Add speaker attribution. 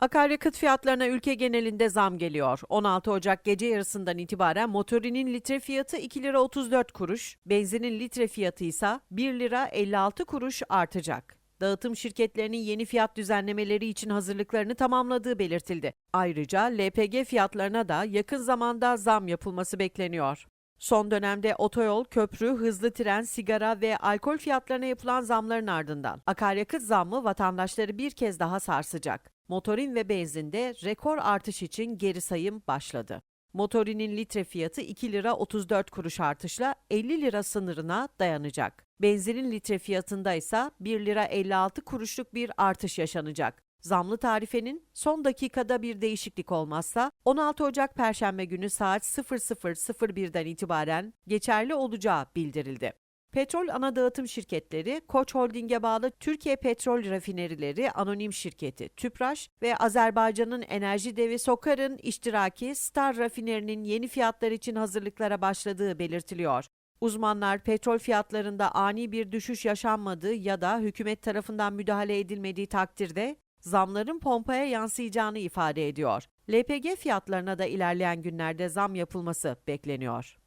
Speaker 1: Akaryakıt fiyatlarına ülke genelinde zam geliyor. 16 Ocak gece yarısından itibaren motorinin litre fiyatı 2 lira 34 kuruş, benzinin litre fiyatı ise 1 lira 56 kuruş artacak. Dağıtım şirketlerinin yeni fiyat düzenlemeleri için hazırlıklarını tamamladığı belirtildi. Ayrıca LPG fiyatlarına da yakın zamanda zam yapılması bekleniyor. Son dönemde otoyol, köprü, hızlı tren, sigara ve alkol fiyatlarına yapılan zamların ardından akaryakıt zammı vatandaşları bir kez daha sarsacak. Motorin ve benzinde rekor artış için geri sayım başladı. Motorinin litre fiyatı 2 lira 34 kuruş artışla 50 lira sınırına dayanacak. Benzinin litre fiyatında ise 1 lira 56 kuruşluk bir artış yaşanacak. Zamlı tarifenin son dakikada bir değişiklik olmazsa 16 Ocak Perşembe günü saat 00.01'den itibaren geçerli olacağı bildirildi. Petrol ana dağıtım şirketleri, Koç Holding'e bağlı Türkiye Petrol Rafinerileri Anonim Şirketi, Tüpraş ve Azerbaycan'ın enerji devi Sokar'ın iştiraki Star Rafineri'nin yeni fiyatlar için hazırlıklara başladığı belirtiliyor. Uzmanlar petrol fiyatlarında ani bir düşüş yaşanmadığı ya da hükümet tarafından müdahale edilmediği takdirde zamların pompaya yansıyacağını ifade ediyor. LPG fiyatlarına da ilerleyen günlerde zam yapılması bekleniyor.